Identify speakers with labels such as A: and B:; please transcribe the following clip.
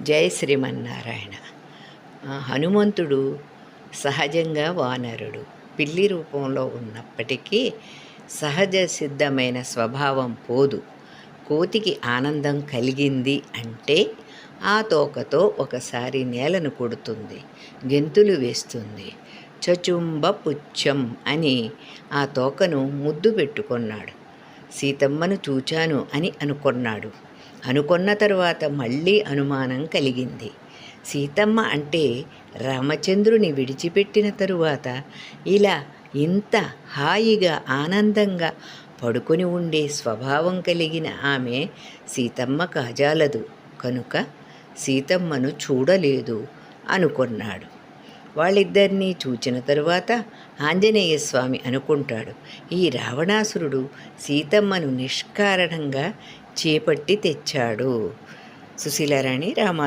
A: జై శ్రీమన్నారాయణ. హనుమంతుడు సహజంగా వానరుడు. పిల్లి రూపంలో ఉన్నప్పటికీ సహజ సిద్ధమైన స్వభావం పోదు. కోతికి ఆనందం కలిగింది అంటే ఆ తోకతో ఒకసారి నేలను కొడుతుంది గెంతులు వేస్తుంది. చచుంబ పుచ్చం అని ఆ తోకను ముద్దు పెట్టుకున్నాడు. సీతమ్మను చూచాను అని అనుకున్నాడు. అనుకున్న తరువాత మళ్ళీ అనుమానం కలిగింది. సీతమ్మ అంటే రామచంద్రుని విడిచిపెట్టిన తరువాత ఇలా ఇంత హాయిగా ఆనందంగా పడుకొని ఉండే స్వభావం కలిగిన ఆమె సీతమ్మ కాజాలదు. కనుక సీతమ్మను చూడలేదు అనుకున్నాడు. వాళ్ళిద్దరినీ చూచిన తరువాత ఆంజనేయ స్వామి అనుకుంటాడు ఈ రావణాసురుడు సీతమ్మను నిష్కారణంగా చేపట్టి తెచ్చాడు. సుశీలారాణి రామా